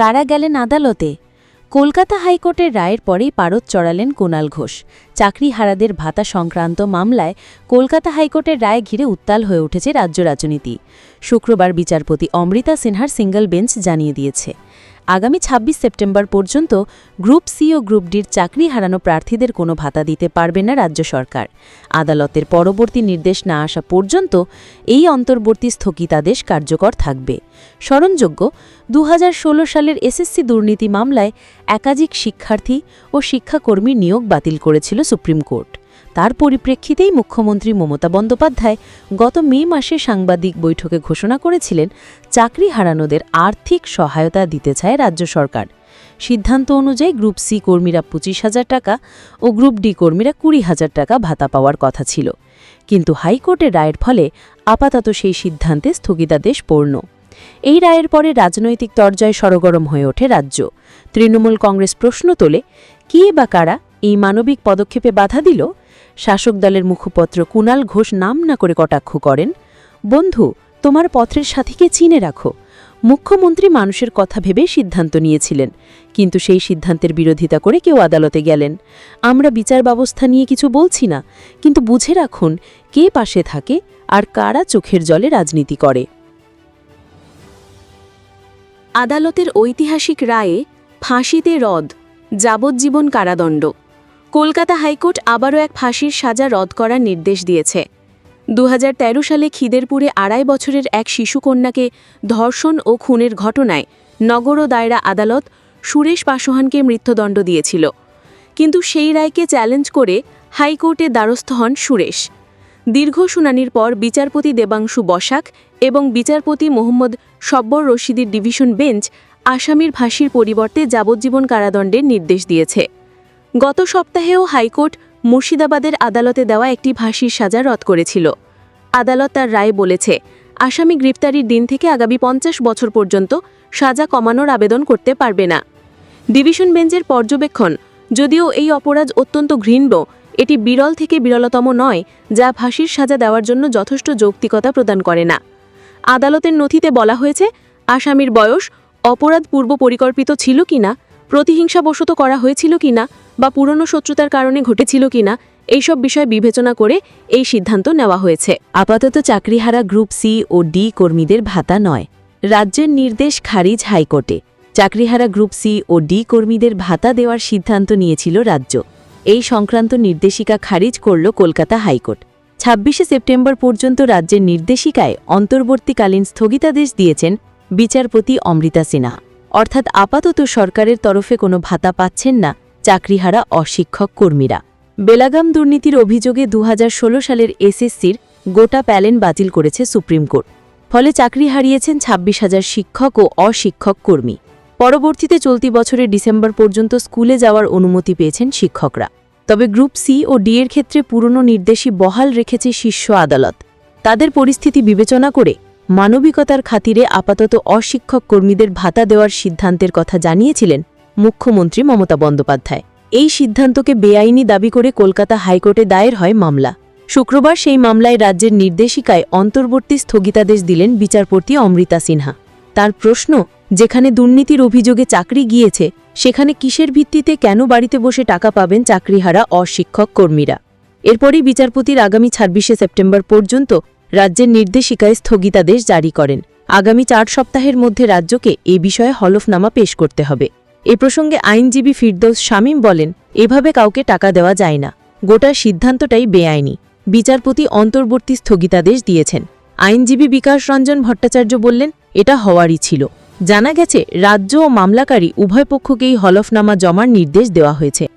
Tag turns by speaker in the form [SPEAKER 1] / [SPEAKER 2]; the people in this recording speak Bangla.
[SPEAKER 1] কারা গেলেন আদালতে। কলকাতা হাইকোর্টের রায়ের পরেই পারদ চড়ালেন কুণাল ঘোষ। চাকরি হারাদের ভাতা সংক্রান্ত মামলায় কলকাতা হাইকোর্টের রায় ঘিরে উত্তাল হয়ে উঠেছে রাজ্য রাজনীতি। শুক্রবার বিচারপতি অমৃতা সিনহার সিঙ্গল বেঞ্চ জানিয়ে দিয়েছে। আগামী ২৬ সেপ্টেম্বর পর্যন্ত গ্রুপ সি ও গ্রুপ ডির চাকরি হারানো প্রার্থীদের কোনো ভাতা দিতে পারবে না রাজ্য সরকার। আদালতের পরবর্তী নির্দেশ না আসা পর্যন্ত এই অন্তর্বর্তী স্থগিতাদেশ কার্যকর থাকবে। স্মরণযোগ্য দু হাজার ষোলো সালের এসএসসি দুর্নীতি মামলায় একাধিক শিক্ষার্থী ও শিক্ষাকর্মীর নিয়োগ বাতিল করেছিল সুপ্রিম কোর্ট। তার পরিপ্রেক্ষিতেই মুখ্যমন্ত্রী মমতা বন্দ্যোপাধ্যায় গত মে মাসে সাংবাদিক বৈঠকে ঘোষণা করেছিলেন, চাকরি হারানোদের আর্থিক সহায়তা দিতে চায় রাজ্য সরকার। সিদ্ধান্ত অনুযায়ী গ্রুপ সি কর্মীরা পঁচিশ হাজার টাকা ও গ্রুপ ডি কর্মীরা কুড়ি হাজার টাকা ভাতা পাওয়ার কথা ছিল। কিন্তু হাইকোর্টের রায়ের ফলে আপাতত সেই সিদ্ধান্তে স্থগিতাদেশ পূর্ণ। এই রায়ের পরে রাজনৈতিক তরজয় সরগরম হয়ে ওঠে রাজ্য। তৃণমূল কংগ্রেস প্রশ্ন তোলে, কে বা কারা এই মানবিক পদক্ষেপে বাধা দিল? শাসক দলের মুখপত্র কুণাল ঘোষ নাম না করে কটাক্ষ করেন, বন্ধু, তোমার পত্রের সাথীকে চিনে রাখো। মুখ্যমন্ত্রী মানুষের কথা ভেবে সিদ্ধান্ত নিয়েছিলেন, কিন্তু সেই সিদ্ধান্তের বিরোধিতা করে কেউ আদালতে গেলেন। আমরা বিচার ব্যবস্থা নিয়ে কিছু বলছি না, কিন্তু বুঝে রাখুন কে পাশে থাকে আর কারা চোখের জলে রাজনীতি করে। আদালতের ঐতিহাসিক রায়ে ফাঁসিতে রদ, যাবজ্জীবন কারাদণ্ড। কলকাতা হাইকোর্ট আবারও এক ফাঁসির সাজা রদ করার নির্দেশ দিয়েছে। দু হাজার তেরো সালে খিদেরপুরে আড়াই বছরের এক শিশুকন্যাকে ধর্ষণ ও খুনের ঘটনায় নগর ও দায়রা আদালত সুরেশ পাসোহানকে মৃত্যুদণ্ড দিয়েছিল। কিন্তু সেই রায়কে চ্যালেঞ্জ করে হাইকোর্টে দ্বারস্থ হন সুরেশ। দীর্ঘ শুনানির পর বিচারপতি দেবাংশু বসাক এবং বিচারপতি মোহাম্মদ সব্বর রশিদির ডিভিশন বেঞ্চ আসামির ফাঁসির পরিবর্তে যাবজ্জীবন কারাদণ্ডের নির্দেশ দিয়েছে। গত সপ্তাহেও হাইকোর্ট মুর্শিদাবাদের আদালতে দেওয়া একটি ফাঁসির সাজা রদ করেছিল। আদালত তার রায় বলেছে, আসামি গ্রেপ্তারির দিন থেকে আগামী পঞ্চাশ বছর পর্যন্ত সাজা কমানোর আবেদন করতে পারবে না। ডিভিশন বেঞ্চের পর্যবেক্ষণ, যদিও এই অপরাধ অত্যন্ত ঘৃণ্য, এটি বিরল থেকে বিরলতম নয়, যা ফাঁসির সাজা দেওয়ার জন্য যথেষ্ট যৌক্তিকতা প্রদান করে না। আদালতের নথিতে বলা হয়েছে, আসামির বয়স অপরাধ পূর্ব পরিকল্পিত ছিল কিনা, প্রতিহিংসাবশত করা হয়েছিল কিনা বা পুরনো শত্রুতার কারণে ঘটেছিল কিনা এইসব বিষয় বিবেচনা করে এই সিদ্ধান্ত নেওয়া হয়েছে। আপাতত চাকরিহারা গ্রুপ সি ও ডি কর্মীদের ভাতা নয়। রাজ্যের নির্দেশ খারিজ হাইকোর্টে। চাকরিহারা গ্রুপ সি ও ডি কর্মীদের ভাতা দেওয়ার সিদ্ধান্ত নিয়েছিল রাজ্য। এই সংক্রান্ত নির্দেশিকা খারিজ করল কলকাতা হাইকোর্ট। ছাব্বিশে সেপ্টেম্বর পর্যন্ত রাজ্যের নির্দেশিকায় অন্তর্বর্তীকালীন স্থগিতাদেশ দিয়েছেন বিচারপতি অমৃতা সিনহা। অর্থাৎ আপাতত সরকারের তরফে কোনো ভাতা পাচ্ছেন না চাকরিহারা অশিক্ষক কর্মীরা। বেলাগাম দুর্নীতির অভিযোগে দু হাজার ষোলো সালের এসএসসির গোটা প্যালেন বাতিল করেছে সুপ্রিম কোর্ট। ফলে চাকরি হারিয়েছেন ছাব্বিশ হাজার শিক্ষক ও অশিক্ষক কর্মী। পরবর্তীতে চলতি বছরের ডিসেম্বর পর্যন্ত স্কুলে যাওয়ার অনুমতি পেয়েছেন শিক্ষকরা। তবে গ্রুপ সি ও ডি এর ক্ষেত্রে পুরনো নির্দেশই বহাল রেখেছে শীর্ষ আদালত। তাদের পরিস্থিতি বিবেচনা করে মানবিকতার খাতিরে আপাতত অশিক্ষক কর্মীদের ভাতা দেওয়ার সিদ্ধান্তের কথা জানিয়েছিলেন মুখ্যমন্ত্রী মমতা বন্দ্যোপাধ্যায়। এই সিদ্ধান্তকে বেআইনি দাবি করে কলকাতা হাইকোর্টে দায়ের হয় মামলা। শুক্রবার সেই মামলায় রাজ্যের নির্দেশিকায় অন্তর্বর্তী স্থগিতাদেশ দিলেন বিচারপতি অমৃতা সিনহা। তার প্রশ্ন, যেখানে দুর্নীতির অভিযোগে চাকরি গিয়েছে, সেখানে কিসের ভিত্তিতে কেন বাড়িতে বসে টাকা পাবেন চাকরিহারা অশিক্ষক কর্মীরা? এরপরই বিচারপতির আগামী ছাব্বিশে সেপ্টেম্বর পর্যন্ত রাজ্যের নির্দেশিকায় স্থগিতাদেশ জারি করেন। আগামী চার সপ্তাহের মধ্যে রাজ্যকে এ বিষয়ে হলফনামা পেশ করতে হবে। এ প্রসঙ্গে আইনজীবী ফিরদৌস শামীম বলেন, এভাবে কাউকে টাকা দেওয়া যায় না। গোটা সিদ্ধান্তটাই বেআইনি। বিচারপতি অন্তর্বর্তী স্থগিতাদেশ দিয়েছেন। আইনজীবী বিকাশ রঞ্জন ভট্টাচার্য বললেন, এটা হওয়ারই ছিল। জানা গেছে, রাজ্য ও মামলাকারী উভয় পক্ষকেই হলফনামা জমার নির্দেশ দেওয়া হয়েছে।